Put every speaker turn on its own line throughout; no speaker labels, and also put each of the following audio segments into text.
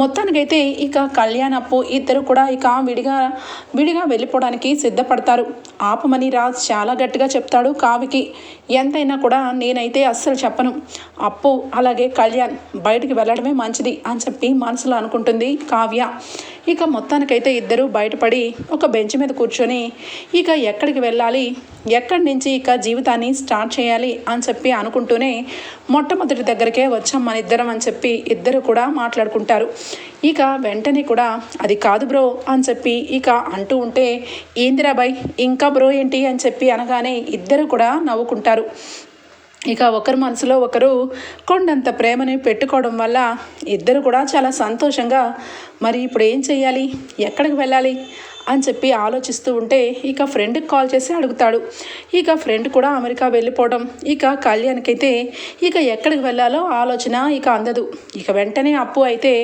మొత్తానికైతే ఇక కళ్యాణ్ అప్పు ఇద్దరు కూడా ఇక విడిగా విడిగా వెళ్ళిపోవడానికి సిద్ధపడతారు. ఆపమని రాజ్ చాలా గట్టిగా చెప్తాడు కావికి. ఎంతైనా కూడా నేనైతే అస్సలు చెప్పను. అప్పు అలాగే కళ్యాణ్ బయటికి వెళ్ళడమే మంచిది అని చెప్పి మనసులో అనుకుంటుంది కావ్య. ఇక మొత్తానికైతే ఇద్దరు బయటపడి ఒక బెంచ్ మీద కూర్చొని ఇక ఎక్కడికి వెళ్ళాలి? ఎక్కడి నుంచి ఇక జీవితాన్ని స్టార్ట్ చేయాలి అని చెప్పి అనుకుంటూనే మొట్టమొదటి దగ్గరికే వచ్చాం మన ఇద్దరం అని చెప్పి ఇద్దరు కూడా మాట్లాడుకుంటారు. ఇక వెంటనే కూడా అది కాదు బ్రో అని చెప్పి ఇక అంటూ ఉంటే ఏందిరా బాయ్ ఇంకా బ్రో ఏంటి? అని చెప్పి అనగానే ఇద్దరు కూడా నవ్వుకుంటారు. ఇక ఒకరి మనసులో ఒకరు కొండంత ప్రేమని పెట్టుకోవడం వల్ల ఇద్దరు కూడా చాలా సంతోషంగా మరి ఇప్పుడు ఏం చేయాలి ఎక్కడికి వెళ్ళాలి? అని చెప్పి ఆలోచిస్తూ ఉంటే ఇక ఫ్రెండ్కి కాల్ చేసి అడుగుతాడు. ఇక ఫ్రెండ్ కూడా అమెరికా వెళ్ళిపోవడం. ఇక కళ్యాణ్కైతే ఇక ఎక్కడికి వెళ్ళాలో ఆలోచన ఇక అందదు. ఇక వెంటనే అప్పు అయితే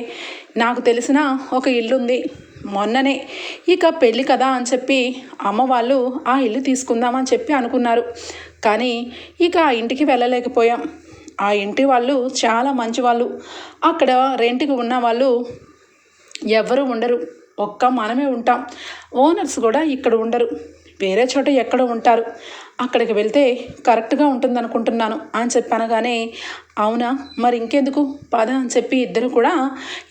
నాకు తెలిసిన ఒక ఇల్లు ఉంది మొన్ననే ఇక పెళ్ళి కదా అని చెప్పి అమ్మ వాళ్ళు ఆ ఇల్లు తీసుకుందామని చెప్పి అనుకున్నారు. కానీ ఇక ఆ ఇంటికి వెళ్ళలేకపోయాం. ఆ ఇంటి వాళ్ళు చాలా మంచి వాళ్ళు అక్కడ రెంట్కి ఉన్న వాళ్ళు ఎవ్వరూ ఉండరు. ఒక్క మనమే ఉంటాం. ఓనర్స్ కూడా ఇక్కడ ఉండరు. వేరే చోట ఎక్కడ ఉంటారు? అక్కడికి వెళ్తే కరెక్ట్గా ఉంటుంది అనుకుంటున్నాను అని చెప్పి అనగానే అవునా? మరి ఇంకెందుకు? పద అని చెప్పి ఇద్దరు కూడా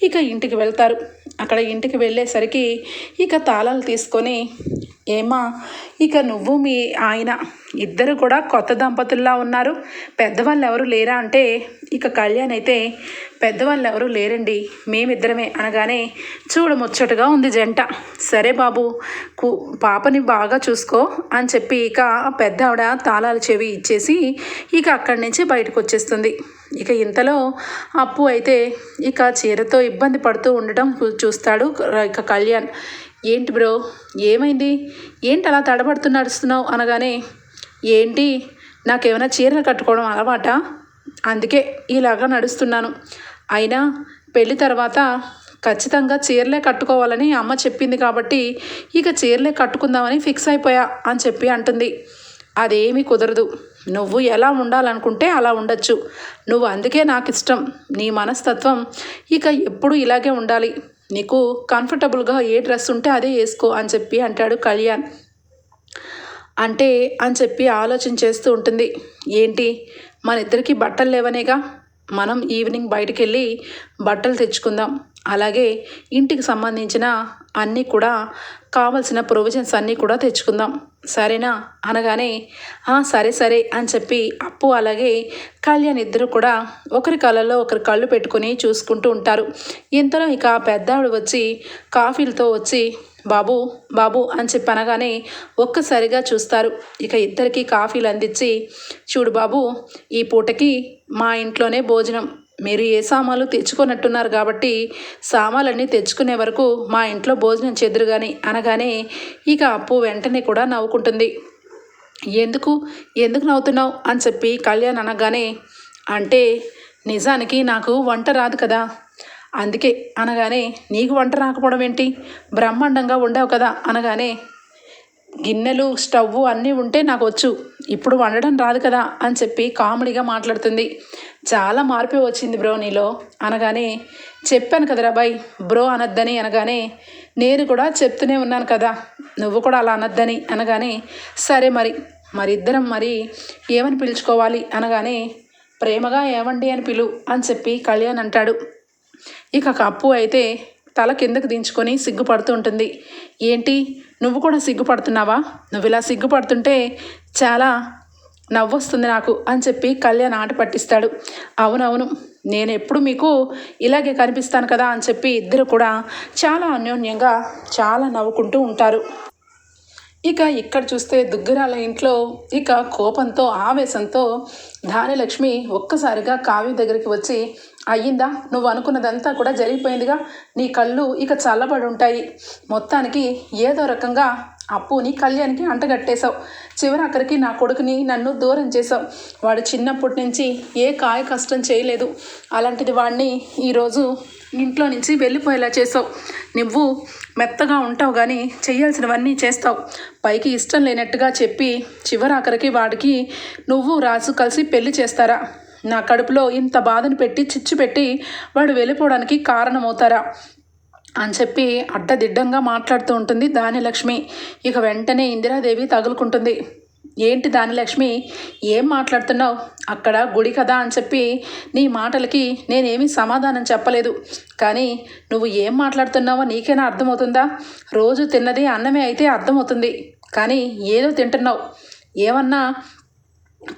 ఇక ఇంటికి వెళ్తారు. అక్కడ ఇంటికి వెళ్ళేసరికి ఇక తాళాలు తీసుకొని ఏమా ఇక నువ్వు మీ ఆయన ఇద్దరు కూడా కొత్త దంపతుల్లా ఉన్నారు. పెద్దవాళ్ళు ఎవరు లేరా అంటే ఇక కళ్యాణ్ అయితే పెద్దవాళ్ళు ఎవరు లేరండి మేమిద్దరమే అనగానే చూడముచ్చటగా ఉంది జంట. సరే బాబు కు పాపని బాగా చూసుకో అని చెప్పి ఇక పెద్ద ఆవిడ తాళాలు చెవి ఇచ్చేసి ఇక అక్కడి నుంచి బయటకు వచ్చేస్తుంది ఇక ఇంతలో అప్పు అయితే ఇక చీరతో ఇబ్బంది పడుతూ ఉండటం చూస్తాడు ఇక కళ్యాణ్. ఏంటి బ్రో? ఏమైంది? ఏంటి అలా తడబడుతూ నడుస్తున్నావు అనగానే ఏంటి? నాకేమైనా చీరలు కట్టుకోవడం అలవాట? అందుకే ఇలాగా నడుస్తున్నాను. అయినా పెళ్ళి తర్వాత ఖచ్చితంగా చీరలే కట్టుకోవాలని అమ్మ చెప్పింది కాబట్టి ఇక చీరలే కట్టుకుందామని ఫిక్స్ అయిపోయా అని చెప్పి అంటుంది. అదేమీ కుదరదు. నువ్వు ఎలా ఉండాలనుకుంటే అలా ఉండొచ్చు. నువ్వు అందుకే నాకు ఇష్టం నీ మనస్తత్వం. ఇక ఎప్పుడు ఇలాగే ఉండాలి. నీకు కంఫర్టబుల్గా ఏ డ్రెస్ ఉంటే అదే వేసుకో అని చెప్పి అంటాడు కళ్యాణ్. అంటే అని చెప్పి ఆలోచన చేస్తూ ఉంటుంది. ఏంటి? మన ఇద్దరికి బట్టలు లేవనేగా? మనం ఈవినింగ్ బయటికి వెళ్ళి బట్టలు తెచ్చుకుందాం. అలాగే ఇంటికి సంబంధించిన అన్నీ కూడా కావలసిన ప్రొవిజన్స్ అన్నీ కూడా తెచ్చుకుందాం. సరేనా? అనగానే సరే సరే అని చెప్పి అప్పు అలాగే కళ్యాణ్ ఇద్దరు కూడా ఒకరి కళ్ళలో ఒకరి కళ్ళు పెట్టుకొని చూసుకుంటూ ఉంటారు. ఇంతలో ఇక పెద్ద ఆవిడ వచ్చి కాఫీలతో వచ్చి బాబు బాబు అని చెప్పి అనగానే ఒక్కసారిగా చూస్తారు. ఇక ఇద్దరికి కాఫీలు అందించి చూడు బాబు ఈ పూటకి మా ఇంట్లోనే భోజనం. మీరు ఏ సామాన్లు తెచ్చుకున్నట్టున్నారు కాబట్టి సామాన్లన్నీ తెచ్చుకునే వరకు మా ఇంట్లో భోజనం చెదురు కానీ అనగానే ఇక అప్పు వెంటనే కూడా నవ్వుకుంటుంది. ఎందుకు? ఎందుకు నవ్వుతున్నావు? అని చెప్పి కళ్యాణ్ అనగానే అంటే నిజానికి నాకు వంట రాదు కదా. అందుకే అనగానే నీకు వంట రాకపోవడం ఏంటి? బ్రహ్మాండంగా ఉండవు కదా అనగానే గిన్నెలు స్టవ్ అన్నీ ఉంటే నాకు వచ్చు ఇప్పుడు వండడం రాదు కదా అని చెప్పి కామెడీగా మాట్లాడుతుంది. చాలా మార్పే వచ్చింది బ్రో నీలో అనగానే చెప్పాను కదరా బాయ్ బ్రో అనొద్దని అనగానే నేను కూడా చెప్తూనే ఉన్నాను కదా నువ్వు కూడా అలా అనొద్దని అనగానే సరే మరి మరి ఇద్దరం మరి ఏమని పిలుచుకోవాలి అనగానే ప్రేమగా ఏమండి అని పిలు అని చెప్పి కళ్యాణ్ అంటాడు. ఇక కప్పు అయితే తల కిందకు దించుకొని సిగ్గుపడుతూ ఉంటుంది. ఏంటి? నువ్వు కూడా సిగ్గుపడుతున్నావా? నువ్వు ఇలా సిగ్గుపడుతుంటే చాలా నవ్వొస్తుంది నాకు అని చెప్పి కళ్యాణ్ ఆట పట్టిస్తాడు. అవునవును నేను ఎప్పుడు మీకు ఇలాగే కనిపిస్తాను కదా అని చెప్పి ఇద్దరు కూడా చాలా అన్యోన్యంగా చాలా నవ్వుకుంటూ ఉంటారు. ఇక ఇక్కడ చూస్తే దుగ్గరాల ఇంట్లో ఇక కోపంతో ఆవేశంతో ధాన్యలక్ష్మి ఒక్కసారిగా కావ్య దగ్గరికి వచ్చి అయ్యిందా? నువ్వు అనుకున్నదంతా కూడా జరిగిపోయిందిగా. నీ కళ్ళు ఇక చల్లబడి ఉంటాయి మొత్తానికి ఏదో రకంగా అప్పుని కళ్యాణ్కి అంటగట్టేశావు. చివరి అక్కడికి నా కొడుకుని నన్ను దూరం చేసావు వాడు చిన్నప్పటి నుంచి ఏ కాయ కష్టం చేయలేదు. అలాంటిది వాడిని ఈరోజు ఇంట్లో నుంచి వెళ్ళిపోయేలా చేసావు నువ్వు మెత్తగా ఉంటావు కానీ చేయాల్సినవన్నీ చేస్తావు. పైకి ఇష్టం లేనట్టుగా చెప్పి చివరి ఆఖరికి వాడికి నువ్వు రాజు కలిసి పెళ్ళి చేస్తారా? నా కడుపులో ఇంత బాధను పెట్టి చిచ్చు పెట్టి వాడు వెళ్ళిపోవడానికి కారణమవుతారా? అని చెప్పి అడ్డదిడ్డంగా మాట్లాడుతూ ఉంటుంది దానిలక్ష్మి ఇక వెంటనే ఇందిరాదేవి తగులుకుంటుంది. ఏంటి దానిలక్ష్మి ఏం మాట్లాడుతున్నావు? అక్కడ గుడి కదా అని చెప్పి నీ మాటలకి నేనేమీ సమాధానం చెప్పలేదు. కానీ నువ్వు ఏం మాట్లాడుతున్నావో నీకైనా అర్థమవుతుందా? రోజు తిన్నది అన్నమే అయితే అర్థమవుతుంది. కానీ ఏదో తింటున్నావు. ఏమన్నా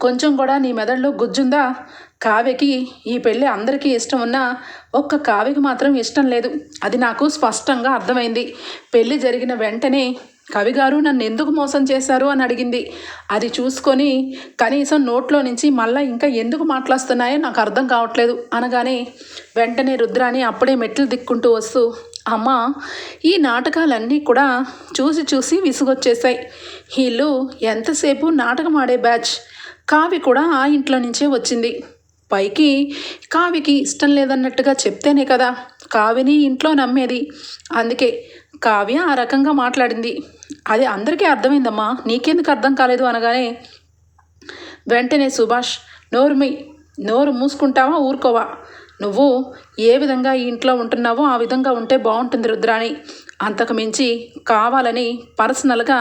కొంచెం కూడా నీ మెదడులో గుజ్జుందా? కావ్యకి ఈ పెళ్ళి అందరికీ ఇష్టం ఉన్నా ఒక్క కావ్యకి మాత్రం ఇష్టం లేదు. అది నాకు స్పష్టంగా అర్థమైంది. పెళ్ళి జరిగిన వెంటనే కవిగారు నన్ను ఎందుకు మోసం చేశారు అని అడిగింది. అది చూసుకొని కనీసం నోట్లో నుంచి మళ్ళీ ఇంకా ఎందుకు మాట్లాడుతున్నాయో నాకు అర్థం కావట్లేదు. అనగానే వెంటనే రుద్రాని అప్పుడే మెట్లు దిక్కుంటూ వస్తూ అమ్మ ఈ నాటకాలన్నీ కూడా చూసి చూసి విసుగొచ్చేసాయి వీళ్ళు ఎంతసేపు నాటకం ఆడే బ్యాచ్? కావి కూడా ఆ ఇంట్లో నుంచే వచ్చింది. పైకి కావికి ఇష్టం లేదన్నట్టుగా చెప్తేనే కదా కావిని ఇంట్లో నమ్మేది. అందుకే కావ్య ఆ రకంగా మాట్లాడింది. అది అందరికీ అర్థమైందమ్మా నీకెందుకు అర్థం కాలేదు అనగానే వెంటనే సుభాష్ నోరుమి నోరు మూసుకుంటావా ఊరుకోవా? నువ్వు ఏ విధంగా ఈ ఇంట్లో ఉంటున్నావో ఆ విధంగా ఉంటే బాగుంటుంది రుద్రాణి. అంతకు మించి కావాలని పర్సనల్గా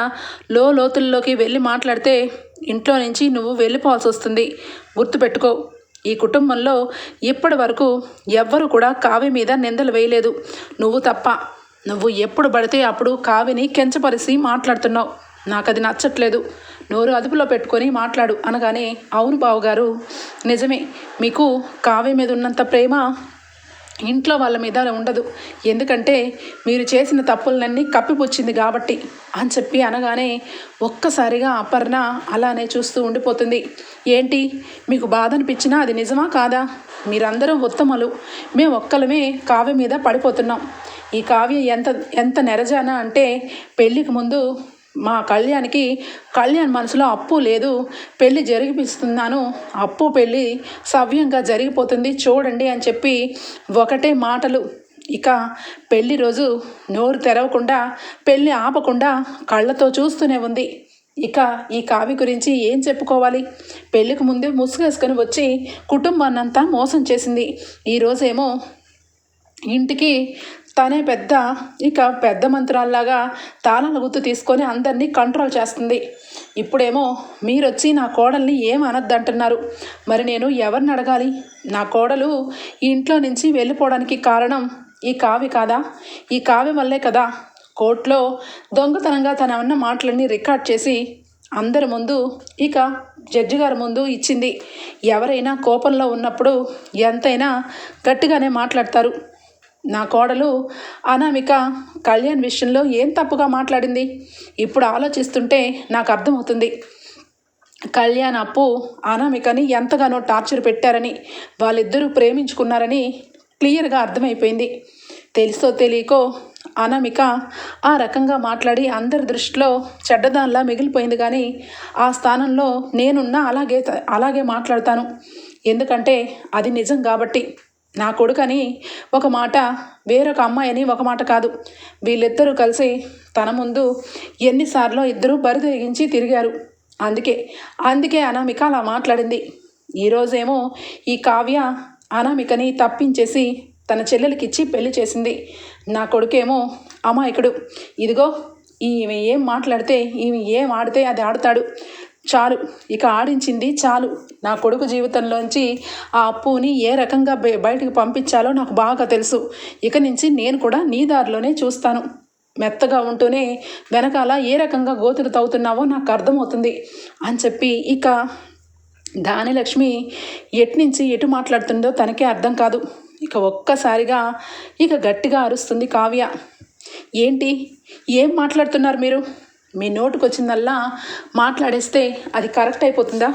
లో లోతుల్లోకి వెళ్ళి మాట్లాడితే ఇంట్లో నుంచి నువ్వు వెళ్ళిపోవాల్సి వస్తుంది గుర్తుపెట్టుకో ఈ కుటుంబంలో ఇప్పటి వరకు ఎవ్వరు కూడా కావ్య మీద నిందలు వేయలేదు. నువ్వు తప్ప. నువ్వు ఎప్పుడు పడితే అప్పుడు కావిని కెంచపరిసి మాట్లాడుతున్నావు. నాకు అది నచ్చట్లేదు. నోరు అదుపులో పెట్టుకొని మాట్లాడు అనగానే అవును బావగారు నిజమే. మీకు కావ్య మీద ఉన్నంత ప్రేమ ఇంట్లో వాళ్ళ మీద ఉండదు. ఎందుకంటే మీరు చేసిన తప్పులన్నీ కప్పిపుచ్చింది కాబట్టి అని చెప్పి అనగానే ఒక్కసారిగా అపర్ణ అలానే చూస్తూ ఉండిపోతుంది. ఏంటి? మీకు బాధ అనిపించినా అది నిజమా కాదా? మీరందరూ ఉత్తమలు. మేము ఒక్కలమే కావ్య మీద పడిపోతున్నాం. ఈ కావ్య ఎంత ఎంత నెరజానా అంటే పెళ్ళికి ముందు మా కళ్యాణ్కి కళ్యాణ్ మనసులో అప్పు లేదు పెళ్ళి జరిగిపిస్తున్నాను అప్పు పెళ్ళి సవ్యంగా జరిగిపోతుంది చూడండి అని చెప్పి ఒకటే మాటలు. ఇక పెళ్ళి రోజు నోరు తెరవకుండా పెళ్ళి ఆపకుండా కళ్ళతో చూస్తూనే ఉంది. ఇక ఈ కావి గురించి ఏం చెప్పుకోవాలి? పెళ్ళికి ముందే ముసుగేసుకొని వచ్చి కుటుంబాన్నంతా మోసం చేసింది. ఈరోజేమో ఇంటికి తనే పెద్ద ఇక పెద్ద మంత్రాల్లాగా తాళాల గుర్తు తీసుకొని అందరినీ కంట్రోల్ చేస్తుంది. ఇప్పుడేమో మీరొచ్చి నా కోడల్ని ఏం అనద్దంటున్నారు? మరి నేను ఎవరిని అడగాలి? నా కోడలు ఈ ఇంట్లో నుంచి వెళ్ళిపోవడానికి కారణం ఈ కావి కాదా? ఈ కావి వల్లే కదా కోర్టులో దొంగతనంగా తన ఉన్న మాటలన్నీ రికార్డ్ చేసి అందరి ముందు ఇక జడ్జి గారి ముందు ఇచ్చింది. ఎవరైనా కోపంలో ఉన్నప్పుడు ఎంతైనా గట్టిగానే మాట్లాడతారు. నా కోడలు అనామిక కళ్యాణ్ విషయంలో ఏం తప్పుగా మాట్లాడింది? ఇప్పుడు ఆలోచిస్తుంటే నాకు అర్థమవుతుంది. కళ్యాణ్ అప్పు అనామికని ఎంతగానో టార్చర్ పెట్టారని వాళ్ళిద్దరూ ప్రేమించుకున్నారని క్లియర్గా అర్థమైపోయింది. తెలుసో తెలియకో అనామిక ఆ రకంగా మాట్లాడి అందరి దృష్టిలో చెడ్డదానిలా మిగిలిపోయింది కానీ ఆ స్థానంలో నేనున్నా అలాగే అలాగే మాట్లాడతాను. ఎందుకంటే అది నిజం కాబట్టి. నా కొడుకని ఒక మాట వేరొక అమ్మాయి అని ఒక మాట కాదు. వీళ్ళిద్దరూ కలిసి తన ముందు ఎన్నిసార్లు ఇద్దరూ బరిదెగించి తిరిగారు. అందుకే అందుకే అనామిక అలా మాట్లాడింది. ఈరోజేమో ఈ కావ్య అనామికని తప్పించేసి తన చెల్లెలకిచ్చి పెళ్ళి చేసింది. నా కొడుకేమో అమాయకుడు. ఇదిగో ఈమె ఏం మాట్లాడితే ఈమె ఏం ఆడితే అది ఆడతాడు. చాలు. ఇక ఆడించింది చాలు. నా కొడుకు జీవితంలోంచి ఆ అప్పుని ఏ రకంగా బయటికి పంపించాలో నాకు బాగా తెలుసు. ఇక నుంచి నేను కూడా నీ దారిలోనే చూస్తాను. మెత్తగా ఉంటూనే వెనకాల ఏ రకంగా గోతులు తవ్వుతున్నావో నాకు అర్థమవుతుంది అని చెప్పి ఇక దానిలక్ష్మి ఎట్నుంచి ఎటు మాట్లాడుతుందో తనకే అర్థం కాదు. ఇక ఒక్కసారిగా ఇక గట్టిగా అరుస్తుంది కావ్య. ఏంటి? ఏం మాట్లాడుతున్నారు మీరు? మీ నోటుకు వచ్చిందల్లా మాట్లాడేస్తే అది కరెక్ట్ అయిపోతుందా?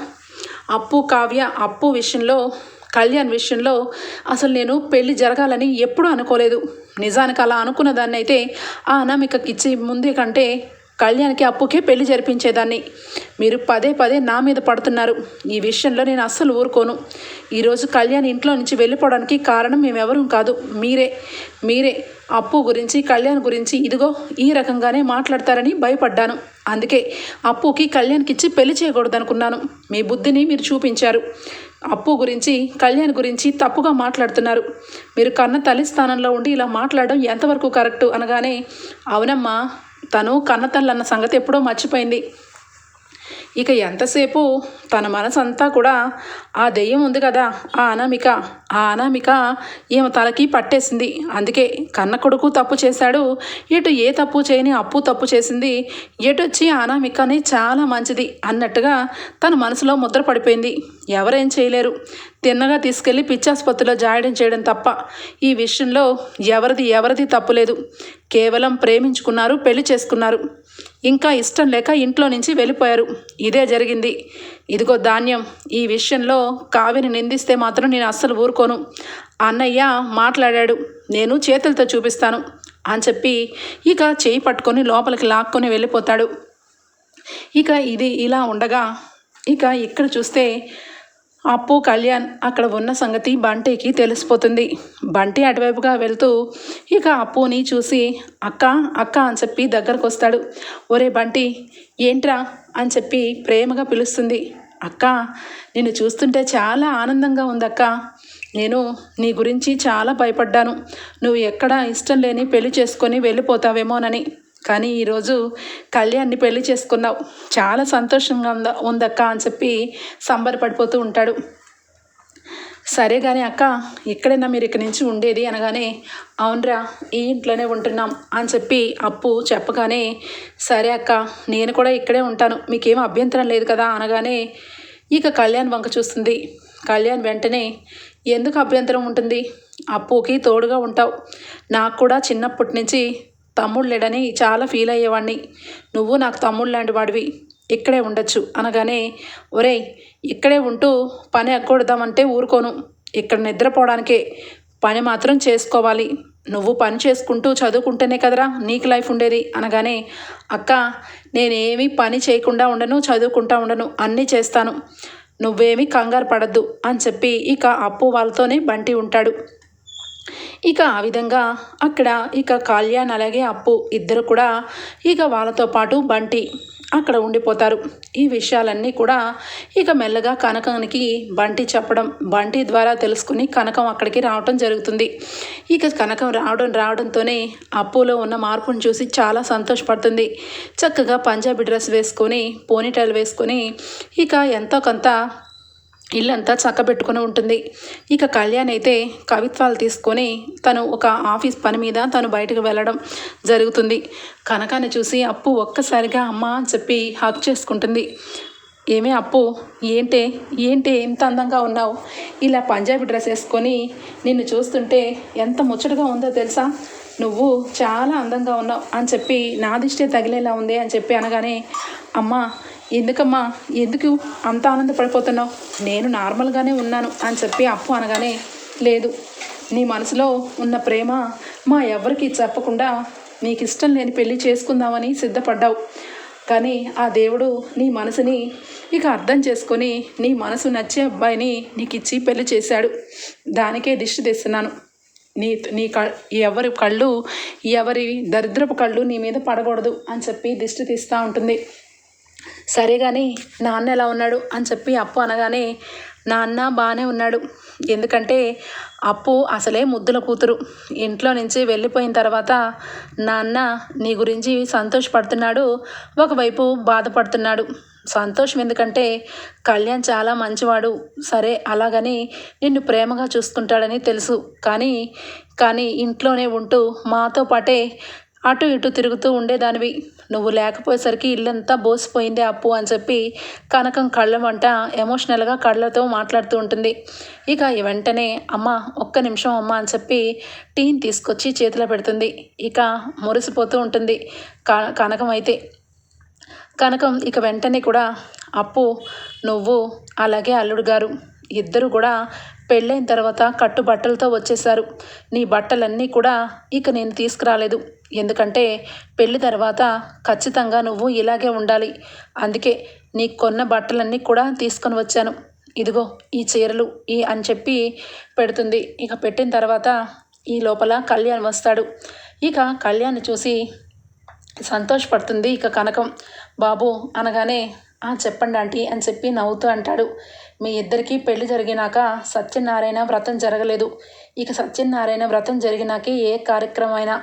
అప్పు కావ్య అప్పు విషయంలో కళ్యాణ్ విషయంలో అసలు నేను పెళ్ళి జరగాలని ఎప్పుడూ అనుకోలేదు. నిజానికి అలా అనుకున్న దాన్ని అయితే ఆ అనామికకి ఇచ్చి ముందే కంటే కళ్యాణ్కి అప్పుకే పెళ్ళి జరిపించేదాన్ని. మీరు పదే పదే నా మీద పడుతున్నారు. ఈ విషయంలో నేను అస్సలు ఊరుకోను. ఈరోజు కళ్యాణ్ ఇంట్లో నుంచి వెళ్ళిపోవడానికి కారణం మేమెవరూ కాదు. మీరే మీరే. అప్పు గురించి కళ్యాణ్ గురించి ఇదిగో ఈ రకంగానే మాట్లాడతారని భయపడ్డాను. అందుకే అప్పుకి కళ్యాణ్కి ఇచ్చి పెళ్ళి చేయకూడదు అనుకున్నాను మీ బుద్ధిని మీరు చూపించారు. అప్పు గురించి కళ్యాణ్ గురించి తప్పుగా మాట్లాడుతున్నారు. మీరు కన్న తల్లి స్థానంలో ఉండి ఇలా మాట్లాడడం ఎంతవరకు కరెక్టు అనగానే అవునమ్మా తను కన్నతల్లన్న అన్న సంగతి ఎప్పుడో మర్చిపోయింది. ఇక ఎంతసేపు తన మనసంతా కూడా ఆ దెయ్యం ఉంది కదా ఆ అనామిక ఆ అనామిక ఈమె తలకి పట్టేసింది. అందుకే కన్న కొడుకు తప్పు చేశాడు. ఇటు ఏ తప్పు చేయని అప్పు తప్పు చేసింది. ఎటు వచ్చి అనామికని చాలా మంచిది అన్నట్టుగా తన మనసులో ముద్ర పడిపోయింది. ఎవరేం చేయలేరు. తిన్నగా తీసుకెళ్ళి పిచ్చాసుపత్రిలో జాయడం చేయడం తప్ప. ఈ విషయంలో ఎవరిది ఎవరిది తప్పులేదు కేవలం ప్రేమించుకున్నారు పెళ్ళి చేసుకున్నారు. ఇంకా ఇష్టం లేక ఇంట్లో నుంచి వెళ్ళిపోయారు. ఇదే జరిగింది. ఇదిగో ధాన్యం ఈ విషయంలో కావ్యని నిందిస్తే మాత్రం నేను అస్సలు ఊరుకోను. అన్నయ్య మాట్లాడాడు నేను చేతులతో చూపిస్తాను అని చెప్పి ఇక చేయి పట్టుకొని లోపలికి లాక్కొని వెళ్ళిపోతాడు. ఇక ఇది ఇలా ఉండగా ఇక ఇక్కడ చూస్తే అప్పు కళ్యాణ్ అక్కడ ఉన్న సంగతి బంటికి తెలిసిపోతుంది. బంటి అటువైపుగా వెళ్తూ ఇక అప్పుని చూసి అక్క అక్క అని చెప్పి దగ్గరకు వస్తాడు ఒరే బంటి ఏంట్రా అని చెప్పి ప్రేమగా పిలుస్తుంది. అక్క నిన్ను చూస్తుంటే చాలా ఆనందంగా ఉందక్క. నేను నీ గురించి చాలా భయపడ్డాను. నువ్వు ఎక్కడ ఇష్టం లేని పెళ్ళి చేసుకొని వెళ్ళిపోతావేమోనని. కానీ ఈరోజు కళ్యాణ్ని పెళ్ళి చేసుకున్నావు. చాలా సంతోషంగా ఉందా ఉందక్క అని చెప్పి సంబరపడిపోతూ ఉంటాడు. సరే కానీ అక్క ఇక్కడైనా మీరు ఇక్కడి నుంచి ఉండేది? అనగానే అవునరా ఈ ఇంట్లోనే ఉంటున్నాం అని చెప్పి అప్పు చెప్పగానే సరే అక్క నేను కూడా ఇక్కడే ఉంటాను. మీకేం అభ్యంతరం లేదు కదా? అనగానే ఇక కళ్యాణ్ వంక చూస్తుంది. కళ్యాణ్ వెంటనే ఎందుకు అభ్యంతరం ఉంటుంది? అప్పుకి తోడుగా ఉంటావు. నాకు కూడా చిన్నప్పటి నుంచి తమ్ముడు లేడని చాలా ఫీల్ అయ్యేవాడిని నువ్వు నాకు తమ్ముడు లాంటి వాడివి. ఇక్కడే ఉండొచ్చు. అనగానే ఒరేయ్ ఇక్కడే ఉంటూ పని ఎగ్గొడదామంటే ఊరుకోను. ఇక్కడ నిద్రపోవడానికే పని మాత్రం చేసుకోవాలి. నువ్వు పని చేసుకుంటూ చదువుకుంటేనే కదరా నీకు లైఫ్ ఉండేది. అనగానే అక్క నేనేమి పని చేయకుండా ఉండను చదువుకుంటా ఉండను అన్నీ చేస్తాను. నువ్వేమీ కంగారు పడద్దు అని చెప్పి ఇక అప్పు వాళ్ళతోనే బంటి ఉంటాడు. ఇక ఆ విధంగా అక్కడ ఇక కళ్యాణ్ అలాగే అప్పు ఇద్దరు కూడా ఇక వాళ్ళతో పాటు బంటి అక్కడ ఉండిపోతారు. ఈ విషయాలన్నీ కూడా ఇక మెల్లగా కనకానికి బంటి చెప్పడం బంటి ద్వారా తెలుసుకుని కనకం అక్కడికి రావడం జరుగుతుంది. ఇక కనకం రావడం రావడంతోనే అప్పులో ఉన్న మార్పును చూసి చాలా సంతోషపడుతుంది. చక్కగా పంజాబీ డ్రెస్ వేసుకొని పోనీటైల్ వేసుకొని ఇక ఎంతో కొంత ఇల్లంతా చక్కబెట్టుకుని ఉంటుంది. ఇక కళ్యాణ్ అయితే కవిత్వాలు తీసుకొని తను ఒక ఆఫీస్ పని మీద తను బయటకు వెళ్ళడం జరుగుతుంది. కనకాన్ని చూసి అప్పు ఒక్కసారిగా అమ్మ అని చెప్పి హక్ చేసుకుంటుంది. ఏమే అప్పు ఏంటే ఏంటి ఎంత అందంగా ఉన్నావు? ఇలా పంజాబీ డ్రెస్ వేసుకొని నిన్ను చూస్తుంటే ఎంత ముచ్చటగా ఉందో తెలుసా? నువ్వు చాలా అందంగా ఉన్నావు అని చెప్పి నా దిష్టే తగిలేలా ఉంది అని చెప్పి అనగానే అమ్మ ఎందుకమ్మా? ఎందుకు అంత ఆనందపడిపోతున్నావు? నేను నార్మల్గానే ఉన్నాను అని చెప్పి అప్పు అనగానే లేదు నీ మనసులో ఉన్న ప్రేమ మా ఎవరికి చెప్పకుండా నీకు ఇష్టం లేని పెళ్ళి చేసుకుందామని సిద్ధపడ్డావు. కానీ ఆ దేవుడు నీ మనసుని ఇక అర్థం చేసుకొని నీ మనసు నచ్చే అబ్బాయిని నీకు ఇచ్చి పెళ్ళి చేశాడు. దానికే దిష్టి తెస్తున్నాను. నీ నీ క ఎవరి కళ్ళు ఎవరి దరిద్రపు కళ్ళు నీ మీద పడకూడదు అని చెప్పి దిష్టి తీస్తూ ఉంటుంది. సరే కానీ నాన్న ఎలా ఉన్నాడు? అని చెప్పి అప్పు అనగానే నాన్న బాగానే ఉన్నాడు. ఎందుకంటే అప్పు అసలే ముద్దుల కూతురు. ఇంట్లో నుంచి వెళ్ళిపోయిన తర్వాత నాన్న నీ గురించి సంతోషపడుతున్నాడు. ఒకవైపు బాధపడుతున్నాడు. సంతోషం ఎందుకంటే కళ్యాణ్ చాలా మంచివాడు. సరే అలాగని నిన్ను ప్రేమగా చూసుకుంటాడని తెలుసు. కానీ కానీ ఇంట్లోనే ఉంటూ మాతో పాటే అటు ఇటు తిరుగుతూ ఉండేదానివి. నువ్వు లేకపోయేసరికి ఇల్లంతా బోసిపోయింది అప్పు అని చెప్పి కనకం కళ్ళ వంట ఎమోషనల్గా కళ్ళతో మాట్లాడుతూ ఉంటుంది. ఇక వెంటనే అమ్మ ఒక్క నిమిషం అమ్మ అని చెప్పి టీని తీసుకొచ్చి చేతిలో పెడుతుంది. ఇక మురిసిపోతూ ఉంటుంది కనకం అయితే. కనకం ఇక వెంటనే కూడా అప్పు నువ్వు అలాగే అల్లుడు గారు ఇద్దరు కూడా పెళ్ళైన తర్వాత కట్టుబట్టలతో వచ్చేసారు నీ బట్టలన్నీ కూడా ఇక నేను తీసుకురాలేదు. ఎందుకంటే పెళ్ళి తర్వాత ఖచ్చితంగా నువ్వు ఇలాగే ఉండాలి. అందుకే నీకు కొన్న బట్టలన్నీ కూడా తీసుకొని వచ్చాను. ఇదిగో ఈ చీరలు ఈ అని చెప్పి పెడుతుంది. ఇక పెట్టిన తర్వాత ఈ లోపల కళ్యాణ్ వస్తాడు. ఇక కళ్యాణ్ చూసి సంతోషపడుతుంది ఇక కనకం. బాబు అనగానే "ఆ, చెప్పండి ఆంటీ అని చెప్పి నవ్వుతూ అంటాడు. మీ ఇద్దరికీ పెళ్ళి జరిగినాక సత్యనారాయణ వ్రతం జరగలేదు. ఇక సత్యనారాయణ వ్రతం జరిగినాకే ఏ కార్యక్రమం అయినా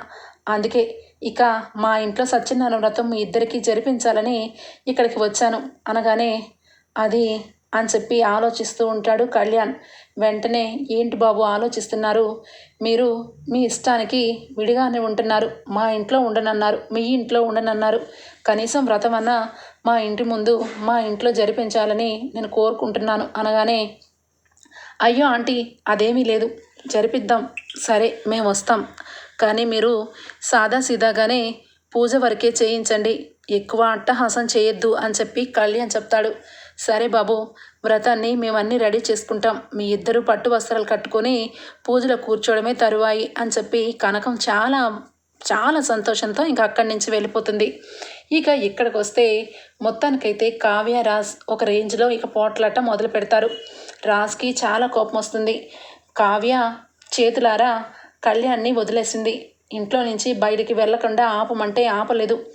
అందుకే ఇక మా ఇంట్లో సత్యనారాయణ వ్రతం మీ ఇద్దరికీ జరిపించాలని ఇక్కడికి వచ్చాను. అనగానే అది అని చెప్పి ఆలోచిస్తూ ఉంటాడు కళ్యాణ్. వెంటనే ఏంటి బాబు ఆలోచిస్తున్నారు? మీరు మీ ఇష్టానికి విడిగానే ఉంటున్నారు. మా ఇంట్లో ఉండనన్నారు. మీ ఇంట్లో ఉండనన్నారు. కనీసం వ్రతం అన్నా మా ఇంటి ముందు మా ఇంట్లో జరిపించాలని నేను కోరుకుంటున్నాను. అనగానే అయ్యో ఆంటీ అదేమీ లేదు. జరిపిద్దాం. సరే మేము వస్తాం. కానీ మీరు సాదా సీదాగానే పూజ వరకే చేయించండి. ఎక్కువ అట్టహాసం చేయొద్దు అని చెప్పి కళ్యాణ్ చెప్తాడు. సరే బాబు వ్రతాన్ని మేమన్నీ రెడీ చేసుకుంటాం. మీ ఇద్దరు పట్టు వస్త్రాలు కట్టుకొని పూజలో కూర్చోవడమే తరువాయి అని చెప్పి కనకం చాలా చాలా సంతోషంతో ఇంకా అక్కడి నుంచి వెళ్ళిపోతుంది. ఇక ఇక్కడికి వస్తే మొత్తానికైతే కావ్య రాజ్ ఒక రేంజ్లో ఇక పోట్లాట మొదలు పెడతారు రాజ్కి చాలా కోపం వస్తుంది కావ్య చేతులారా కళ్యాణ్ని వదిలేసింది. ఇంట్లో నుంచి బయటికి వెళ్ళకుండా ఆపమంటే ఆపలేదు.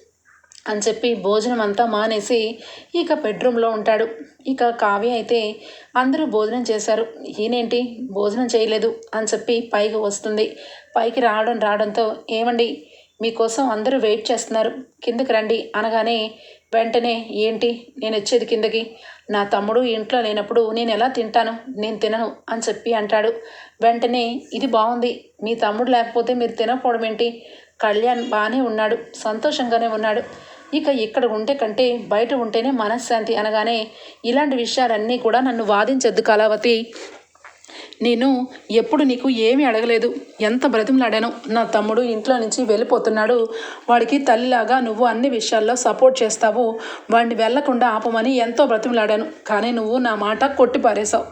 అని చెప్పి భోజనం అంతా మానేసి ఇక బెడ్రూమ్లో ఉంటాడు. ఇక కావ్య అయితే అందరూ భోజనం చేశారు. ఈయనేంటి? భోజనం చేయలేదు అని చెప్పి పైకి వస్తుంది. పైకి రావడం రావడంతో ఏమండి? మీకోసం అందరూ వెయిట్ చేస్తున్నారు. కిందకి రండి అనగానే వెంటనే ఏంటి? నేను వచ్చేది కిందకి. నా తమ్ముడు ఇంట్లో లేనప్పుడు నేను ఎలా తింటాను? నేను తినను అని చెప్పి అంటాడు. వెంటనే ఇది బాగుంది. మీ తమ్ముడు లేకపోతే మీరు తినకపోవడం ఏంటి? కళ్యాణ్ బాగానే ఉన్నాడు. సంతోషంగానే ఉన్నాడు. ఇక ఇక్కడ ఉంటే కంటే బయట ఉంటేనే మనశ్శాంతి అనగానే ఇలాంటి విషయాలన్నీ కూడా నన్ను వాదించద్దు కళావతి నేను ఎప్పుడు నీకు ఏమీ అడగలేదు. ఎంత బ్రతిమలాడాను. నా తమ్ముడు ఇంట్లో నుంచి వెళ్ళిపోతున్నాడు. వాడికి తల్లిలాగా నువ్వు అన్ని విషయాల్లో సపోర్ట్ చేస్తావు. వాడిని వెళ్ళకుండా ఆపమని ఎంతో బ్రతిమలాడాను. కానీ నువ్వు నా మాట కొట్టి పారేశావు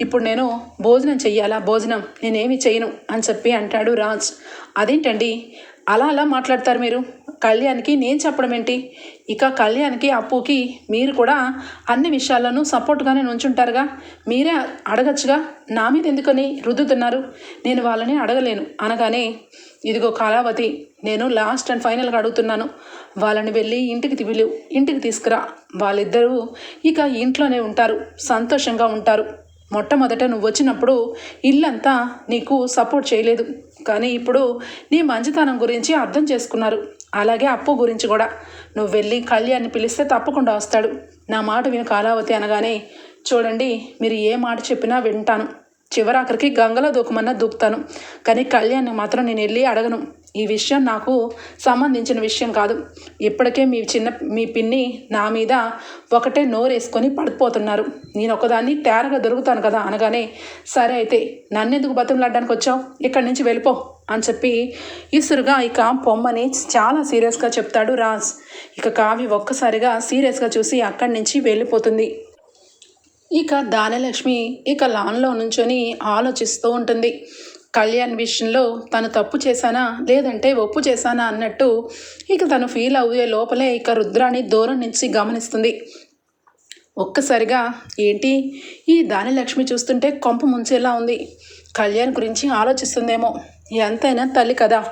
ఇప్పుడు నేను భోజనం చెయ్యాలా? భోజనం. నేనేమి చేయను అని చెప్పి అంటాడు రాజ్. అదేంటండి? అలా అలా మాట్లాడతారు మీరు? కళ్యాణ్కి నేను చెప్పడం ఏంటి ఇక కళ్యాణ్కి అప్పుకి మీరు కూడా అన్ని విషయాలను సపోర్ట్గానే నుంచుంటారుగా. మీరే అడగచ్చుగా నా మీద ఎందుకని రుద్దుతున్నారు? నేను వాళ్ళని అడగలేను. అనగానే ఇదిగో కళావతి నేను లాస్ట్ అండ్ ఫైనల్గా అడుగుతున్నాను. వాళ్ళని వెళ్ళి ఇంటికి తివిలు ఇంటికి తీసుకురా. వాళ్ళిద్దరూ ఇక ఇంట్లోనే ఉంటారు సంతోషంగా ఉంటారు. మొట్టమొదట నువ్వు వచ్చినప్పుడు ఇల్లంతా నీకు సపోర్ట్ చేయలేదు. కానీ ఇప్పుడు నీ మంచితనం గురించి అర్థం చేసుకున్నారు. అలాగే అప్పు గురించి కూడా. నువ్వు వెళ్ళి కళ్యాణ్ని పిలిస్తే తప్పకుండా వస్తాడు. నా మాట విను కాలావతి అనగానే. చూడండి మీరు ఏ మాట చెప్పినా వింటాను. చివరాఖరికి గంగలో దూకమన్నా దూకుతాను. కానీ కళ్యాణ్ మాత్రం నేను వెళ్ళి అడగను. ఈ విషయం నాకు సంబంధించిన విషయం కాదు. ఇప్పటికే మీ చిన్న మీ పిన్ని నా మీద ఒకటే నోరేసుకొని పడిపోతున్నారు. నేను ఒకదాన్ని తేరగా దొరుకుతాను కదా అనగానే సరే అయితే నన్నెందుకు బతుకులాడడానికి వచ్చావు? ఇక్కడి నుంచి వెళ్ళిపో అని చెప్పి ఇసురుగా ఇక పొమ్మని చాలా సీరియస్గా చెప్తాడు రాజ్. ఇక కావి ఒక్కసారిగా సీరియస్గా చూసి అక్కడి నుంచి వెళ్ళిపోతుంది. ఇక దానలక్ష్మి ఇక లాన్లో నుంచొని ఆలోచిస్తూ ఉంటుంది. కళ్యాణ్ విషయంలో తను తప్పు చేశానా? లేదంటే ఒప్పు చేశానా అన్నట్టు ఇక తను ఫీల్ అయ్యే లోపలే ఇక రుద్రాన్ని దూరం నుంచి గమనిస్తుంది. ఒక్కసారిగా ఏంటి? ఈ దానిలక్ష్మి చూస్తుంటే కొంప ముంచేలా ఉంది. కళ్యాణ్ గురించి ఆలోచిస్తుందేమో. ఎంతైనా తల్లి కదా.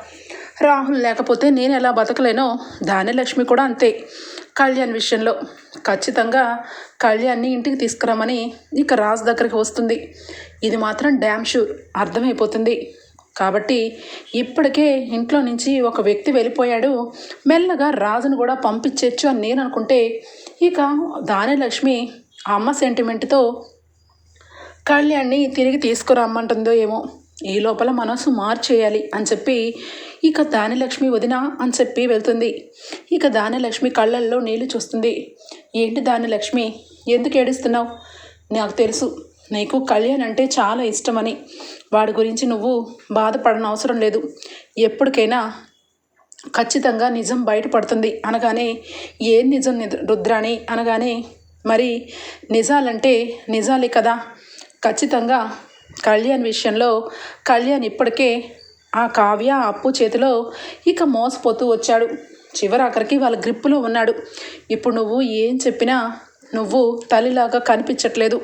రాహుల్ లేకపోతే నేను ఎలా బతకలేనో దానిలక్ష్మి కూడా అంతే. కళ్యాణ్ విషయంలో ఖచ్చితంగా కళ్యాణ్ని ఇంటికి తీసుకురమ్మని ఇక రాజు దగ్గరికి వస్తుంది. ఇది మాత్రం డ్యామ్ షూర్ అర్థమైపోతుంది. కాబట్టి ఇప్పటికే ఇంట్లో నుంచి ఒక వ్యక్తి వెళ్ళిపోయాడు. మెల్లగా రాజును కూడా పంపించవచ్చు అని నేను అనుకుంటే ఇక దానిలక్ష్మి అమ్మ సెంటిమెంట్తో కళ్యాణ్ని తిరిగి తీసుకురమ్మంటుందో ఏమో. ఈ లోపల మనసు మార్చేయాలి అని చెప్పి ఇక దానిలక్ష్మి వదిన అని చెప్పి వెళ్తుంది. ఇక దానిలక్ష్మి కళ్ళల్లో నీళ్ళు చూస్తుంది. ఏంటి దానిలక్ష్మి? ఎందుకు ఏడుస్తున్నావు? నాకు తెలుసు. నీకు కళ్యాణ్ అంటే చాలా ఇష్టమని. వాడి గురించి నువ్వు బాధపడన అవసరం లేదు. ఎప్పటికైనా ఖచ్చితంగా నిజం బయటపడుతుంది అనగానే ఏం నిజం రుద్రాణి? అనగానే మరి నిజాలంటే నిజాలే కదా. ఖచ్చితంగా కళ్యాణ్ విషయంలో కళ్యాణ్ ఇప్పటికే ఆ కావ్య అప్పు చేతిలో ఇక మోసపోతూ వచ్చాడు. చివరి ఆఖరికి వాళ్ళ గ్రిప్పులో ఉన్నాడు. ఇప్పుడు నువ్వు ఏం చెప్పినా నువ్వు తల్లిలాగా కనిపించట్లేదు.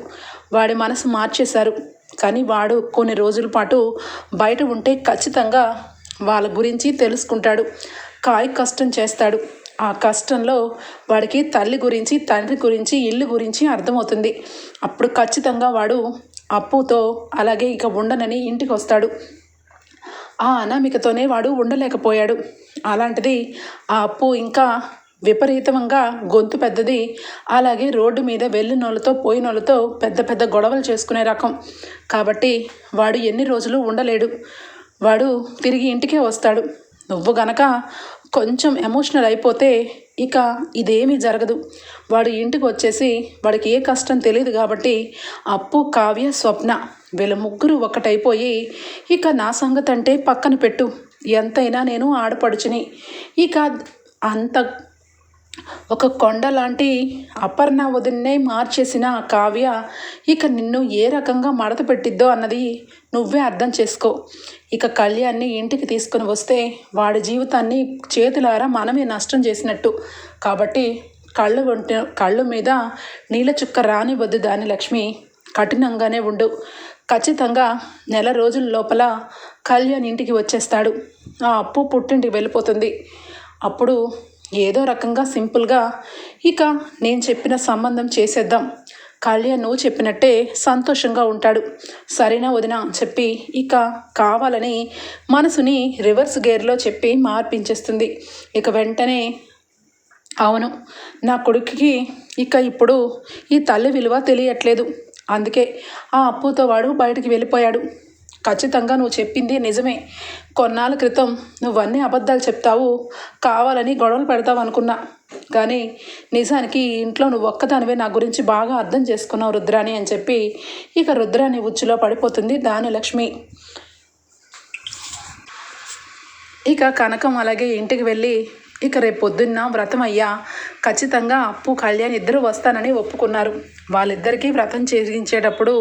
వాడి మనసు మార్చేశారు. కానీ వాడు కొన్ని రోజుల పాటు బయట ఉంటే ఖచ్చితంగా వాళ్ళ గురించి తెలుసుకుంటాడు. కాయ కష్టం చేస్తాడు. ఆ కష్టంలో వాడికి తల్లి గురించి తండ్రి గురించి ఇల్లు గురించి అర్థమవుతుంది. అప్పుడు ఖచ్చితంగా వాడు అప్పుతో అలాగే ఇక ఉండనని ఇంటికి వస్తాడు ఆ అనామికతోనే వాడు ఉండలేకపోయాడు. అలాంటిది ఆ అప్పు ఇంకా విపరీతంగా గొంతు పెద్దది. అలాగే రోడ్డు మీద వెళ్ళినోళ్ళతో పోయినోళ్ళతో పెద్ద పెద్ద గొడవలు చేసుకునే రకం. కాబట్టి వాడు ఎన్ని రోజులు ఉండలేడు. వాడు తిరిగి ఇంటికే వస్తాడు. నువ్వు గనక కొంచెం ఎమోషనల్ అయిపోతే ఇక ఇదేమీ జరగదు. వాడు ఇంటికి వచ్చేసి వాడికి ఏ కష్టం తెలియదు కాబట్టి అప్పు కావ్య స్వప్న వీళ్ళ ముగ్గురు ఒకటైపోయి ఇక నా సంగతి అంటే పక్కన పెట్టు. ఎంతైనా నేను ఆడపడుచుని. ఇక అంత ఒక కొండ లాంటి అపర్ణ వదిన్నే మార్చేసిన కావ్య ఇక నిన్ను ఏ రకంగా మడత పెట్టిద్దో అన్నది నువ్వే అర్థం చేసుకో. ఇక కళ్యాణ్ని ఇంటికి తీసుకుని వస్తే వాడి జీవితాన్ని చేతులారా మనమే నష్టం చేసినట్టు. కాబట్టి కళ్ళు వంటి కళ్ళు మీద నీళ్ళ చుక్క రానివద్దు దాని లక్ష్మి. కఠినంగానే ఉండు. ఖచ్చితంగా నెల రోజుల లోపల కళ్యాణ్ ఇంటికి వచ్చేస్తాడు. ఆ అప్పు పుట్టింటికి వెళ్ళిపోతుంది. అప్పుడు ఏదో రకంగా సింపుల్గా ఇక నేను చెప్పిన సంబంధం చేసేద్దాం. కళ్యాణ్ నువ్వు చెప్పినట్టే సంతోషంగా ఉంటాడు. సరేనా వదిన చెప్పి ఇక కావాలని మనసుని రివర్స్ గేర్లో చెప్పి మార్పించేస్తుంది. ఇక వెంటనే అవును నా కొడుకుకి ఇక ఇప్పుడు ఈ తల్లి విలువ తెలియట్లేదు. అందుకే ఆ అప్పుతో వాడు బయటికి వెళ్ళిపోయాడు. ఖచ్చితంగా నువ్వు చెప్పింది నిజమే. కొన్నాళ్ళ క్రితం నువ్వన్నీ అబద్ధాలు చెప్తావు కావాలని గొడవలు పెడతావు అనుకున్నా. కానీ నిజానికి ఇంట్లో నువ్వు ఒక్కదానివే నా గురించి బాగా అర్థం చేసుకున్నావు రుద్రాణి అని చెప్పి ఇక రుద్రాని ఉచ్చులో పడిపోతుంది దాని లక్ష్మి ఇక కనకం అలాగే ఇంటికి వెళ్ళి ఇక రేపు పొద్దున్న వ్రతం అయ్యా ఖచ్చితంగా అప్పు కళ్యాణ్ ఇద్దరు వస్తానని ఒప్పుకున్నారు. వాళ్ళిద్దరికీ వ్రతం చేయించేటప్పుడు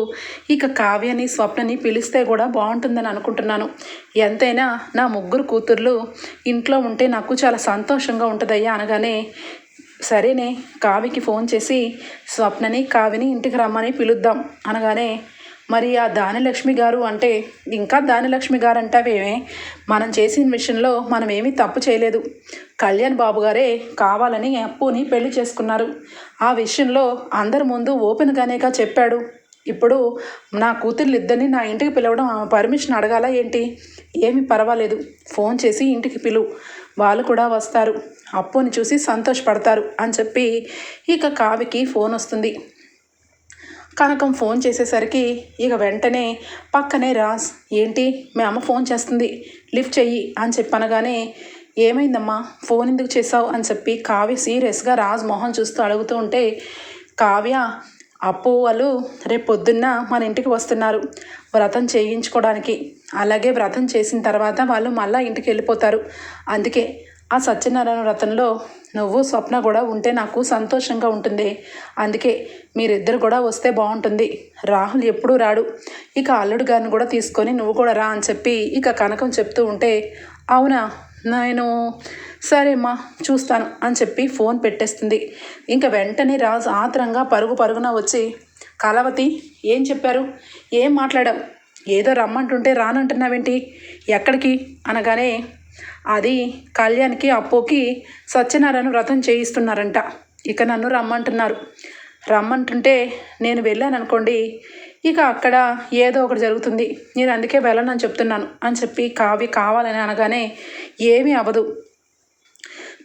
ఇక కావ్యని స్వప్నని పిలిస్తే కూడా బాగుంటుందని అనుకుంటున్నాను. ఎంతైనా నా ముగ్గురు కూతుర్లు ఇంట్లో ఉంటే నాకు చాలా సంతోషంగా ఉంటుందయ్యా అనగానే సరేనే కావ్యకి ఫోన్ చేసి స్వప్నని కావ్యని ఇంటికి రమ్మని పిలుద్దాం అనగానే మరి ఆ దానిలక్ష్మి గారు అంటే ఇంకా దానిలక్ష్మి గారు అంటావేమే మనం చేసిన విషయంలో మనం ఏమీ తప్పు చేయలేదు. కళ్యాణ్ బాబు గారే కావాలని అప్పుని పెళ్ళి చేసుకున్నారు. ఆ విషయంలో అందరి ముందు ఓపెన్గానేగా చెప్పాడు. ఇప్పుడు నా కూతుర్లు ఇద్దరిని నా ఇంటికి పిలవడం ఆమె పర్మిషన్ అడగాల ఏంటి? ఏమి పర్వాలేదు. ఫోన్ చేసి ఇంటికి పిలు. వాళ్ళు కూడా వస్తారు. అప్పుని చూసి సంతోషపడతారు అని చెప్పి ఇక కావికి ఫోన్ వస్తుంది. కనకం ఫోన్ చేసేసరికి ఇక వెంటనే పక్కనే రాజ్ ఏంటి? మీ అమ్మ ఫోన్ చేస్తుంది. లిఫ్ట్ చెయ్యి అని చెప్పనగానే ఏమైందమ్మా? ఫోన్ ఎందుకు చేసావు అని చెప్పి కావ్య సీరియస్గా రాజ్ మొహం చూస్తూ అడుగుతూ ఉంటే కావ్య అప్పు వాళ్ళు రేపు పొద్దున్న మన ఇంటికి వస్తున్నారు. వ్రతం చేయించుకోవడానికి. అలాగే వ్రతం చేసిన తర్వాత వాళ్ళు మళ్ళీ ఇంటికి వెళ్ళిపోతారు. అందుకే ఆ సత్యనారాయణ వ్రతంలో నువ్వు స్వప్న కూడా ఉంటే నాకు సంతోషంగా ఉంటుంది. అందుకే మీరిద్దరు కూడా వస్తే బాగుంటుంది. రాహుల్ ఎప్పుడూ రాడు. ఇక అల్లుడు గారిని కూడా తీసుకొని నువ్వు కూడా రా అని చెప్పి ఇక కనకం చెప్తూ ఉంటే అవునా? నేను సరే అమ్మా చూస్తాను అని చెప్పి ఫోన్ పెట్టేస్తుంది. ఇంకా వెంటనే రాజు ఆత్రంగా పరుగు పరుగున వచ్చి కళావతి ఏం చెప్పారు? ఏం మాట్లాడావు? ఏదో రమ్మంటుంటే రానంటున్నావేంటి? ఎక్కడికి? అనగానే అది కళ్యాణ్కి అప్పుకి సత్యనారాయణ వ్రతం చేయిస్తున్నారంట. ఇక నన్ను రమ్మంటున్నారు. రమ్మంటుంటే నేను వెళ్ళాను అనుకోండి ఇక అక్కడ ఏదో ఒకటి జరుగుతుంది. నేను అందుకే వెళ్ళనని చెప్తున్నాను. అని చెప్పి కావి కావాలని అనగానే ఏమీ అవ్వదు.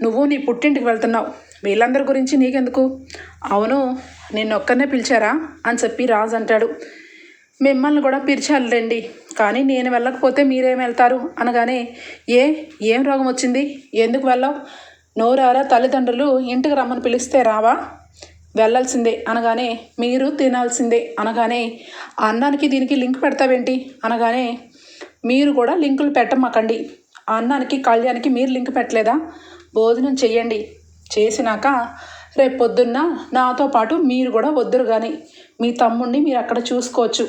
నువ్వు నీ పుట్టింటికి వెళ్తున్నావు. వీళ్ళందరి గురించి నీకెందుకు? అవును నిన్ను పిలిచారా? అని చెప్పి రాజు అంటాడు. మిమ్మల్ని కూడా పిలిచారు రండి కానీ నేను వెళ్ళకపోతే మీరేం వెళ్తారు? అనగానే ఏ ఏం రోగం వచ్చింది? ఎందుకు వెళ్ళావు? నోరారా తల్లిదండ్రులు ఇంటికి రమ్మని పిలిస్తే రావా? వెళ్ళాల్సిందే అనగానే మీరు తినాల్సిందే అనగానే అన్నానికి దీనికి లింక్ పెడతావేంటి? అనగానే మీరు కూడా లింకులు పెట్టమాకండి. అన్నానికి కళ్యాణ్కి మీరు లింక్ పెట్టలేదా? భోజనం చేయండి చేసినాక రేపు పొద్దున్న నాతో పాటు మీరు కూడా వద్దురు కానీ మీ తమ్ముడిని మీరు అక్కడ చూసుకోవచ్చు.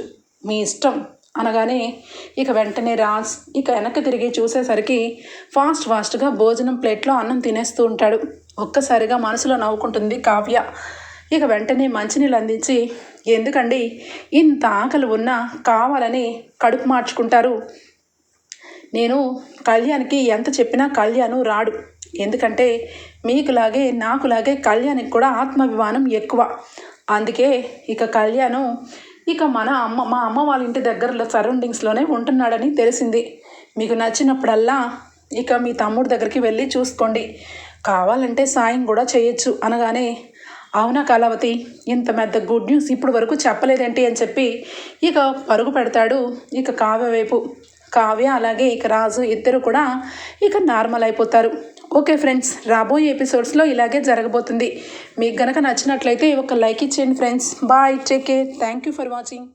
మీ ఇష్టం అనగానే ఇక వెంటనే రాజ్ ఇక వెనక్కి తిరిగి చూసేసరికి ఫాస్ట్ ఫాస్ట్గా భోజనం ప్లేట్లో అన్నం తినేస్తూ ఉంటాడు. ఒక్కసారిగా మనసులో నవ్వుకుంటుంది కావ్య. ఇక వెంటనే మంచినీళ్ళు అందించి ఎందుకండి? ఇంత ఆకలి ఉన్నా కావాలని కడుపు మార్చుకుంటారు. నేను కళ్యాణ్కి ఎంత చెప్పినా కళ్యాణ్ రాడు. ఎందుకంటే మీకులాగే నాకులాగే కళ్యాణ్కి కూడా ఆత్మాభిమానం ఎక్కువ. అందుకే ఇక కళ్యాణం ఇక మన అమ్మ మా అమ్మ వాళ్ళ ఇంటి దగ్గరలో సరౌండింగ్స్లోనే ఉంటున్నాడని తెలిసింది. మీకు నచ్చినప్పుడల్లా ఇక మీ తమ్ముడి దగ్గరికి వెళ్ళి చూసుకోండి. కావాలంటే సాయం కూడా చేయొచ్చు అనగానే అవునా కళావతి? ఇంత పెద్ద గుడ్ న్యూస్ ఇప్పుడు వరకు చెప్పలేదేంటి అని చెప్పి ఇక పరుగు పెడతాడు ఇక కావ్య వైపు. కావ్య అలాగే ఇక రాజు ఇద్దరు కూడా ఇక నార్మల్ అయిపోతారు. ఓకే ఫ్రెండ్స్ రాబోయే ఎపిసోడ్స్లో ఇలాగే జరగబోతుంది. మీకు గనక నచ్చినట్లయితే ఒక లైక్ ఇచ్చేయండి friends. Bye take care. Thank you for watching.